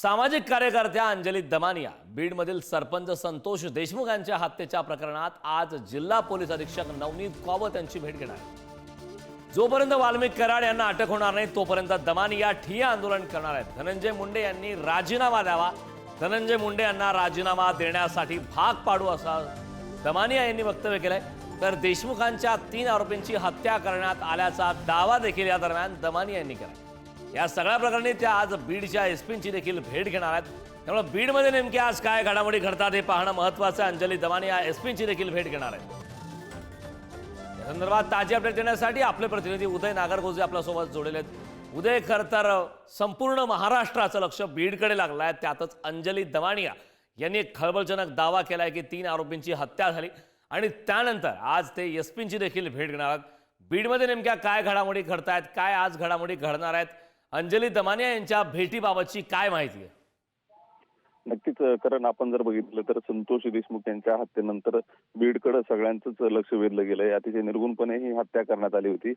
सामाजिक कार्यकर्त्या अंजली दमानिया बीडमधील सरपंच संतोष देशमुख यांच्या हत्येच्या प्रकरणात आज जिल्हा पोलीस अधीक्षक नवनीत कावत यांची भेट घेणार जोपर्यंत वाल्मिक कराड यांना अटक होणार नाही तोपर्यंत दमानिया ठिय्या आंदोलन करणार आहेत. धनंजय मुंडे यांनी राजीनामा द्यावा. धनंजय मुंडे यांना राजीनामा देण्यासाठी भाग पाडू असा दमानिया यांनी वक्तव्य केलंय. तर देशमुखांच्या तीन आरोपींची हत्या करण्यात आल्याचा दावा देखील या दरम्यान दमानिया यांनी केला या सगळ्या प्रकरणी त्या आज बीडच्या एसपींची देखील भेट घेणार आहेत. त्यामुळे बीडमध्ये नेमके आज काय घडामोडी घडतात हे पाहणं महत्वाचं आहे. अंजली दमानिया एसपींची देखील भेट घेणार आहेत. या संदर्भात ताजी अपडेट देण्यासाठी आपले प्रतिनिधी उदय नागरगोजे आपल्यासोबत जोडलेले आहेत. उदय खर तर संपूर्ण महाराष्ट्राचं लक्ष बीडकडे लागलं आहे. त्यातच अंजली दवानिया यांनी एक खळबळजनक दावा केला आहे की तीन आरोपींची हत्या झाली. आणि त्यानंतर आज ते एसपींची देखील भेट घेणार आहेत. बीडमध्ये नेमक्या काय घडामोडी घडतायत? काय आज घडामोडी घडणार आहेत? अंजली दमानिया यांच्या भेटीबाबतची काय माहिती आहे? नक्कीच कारण आपण जर बघितलं तर संतोष देशमुख यांच्या हत्येनंतर बीडकडे सगळ्यांचंच लक्ष वेधलं गेलंय. अतिशय निर्गुणपणे ही हत्या करण्यात आली होती.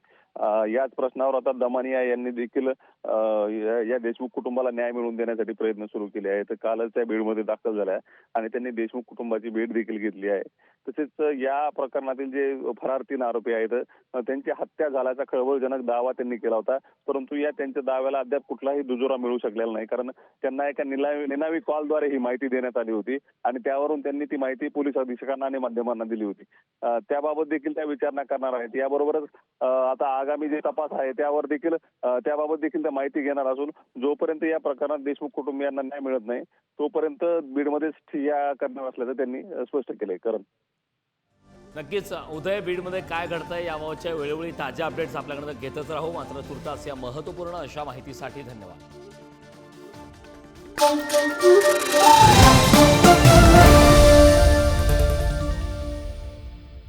याच प्रश्नावर आता दमानिया यांनी देखील या या देशमुख कुटुंबाला न्याय मिळवून देण्यासाठी प्रयत्न सुरू केले आहेत. कालच त्या बीडमध्ये दाखल झाल्या आणि त्यांनी देशमुख कुटुंबाची भेट देखील घेतली आहे. तसेच या प्रकरणातील जे फरार तीन आरोपी आहेत त्यांची हत्या झाल्याचा खळबळजनक दावा त्यांनी केला होता. परंतु या त्यांच्या दाव्याला अद्याप कुठलाही दुजोरा मिळू शकलेला नाही. कारण त्यांना एका निलावी निनावी कॉलद्वारे ही माहिती देण्यात आली होती आणि त्यावरून त्यांनी ती माहिती पोलीस अधीक्षकांना आणि माध्यमांना दिली होती. त्याबाबत देखील त्या विचारणा करणार आहेत. याबरोबरच आता आगामी जे तपास आहे त्यावर देखील त्याबाबत देखील त्या माहिती घेणार असून जोपर्यंत या प्रकरणात देशमुख कुटुंबियांना न्याय मिळत नाही तोपर्यंत बीडमध्येच ठिय्या करणार असल्याचं त्यांनी स्पष्ट केलंय. करण. नक्कीच उदय बीडमध्ये काय घडतंय याबाबतच्या वेळोवेळी ताज्या अपडेट्स आपल्याकडे घेतच राहू. मात्र तुर्तास या महत्त्वपूर्ण अशा माहितीसाठी धन्यवाद.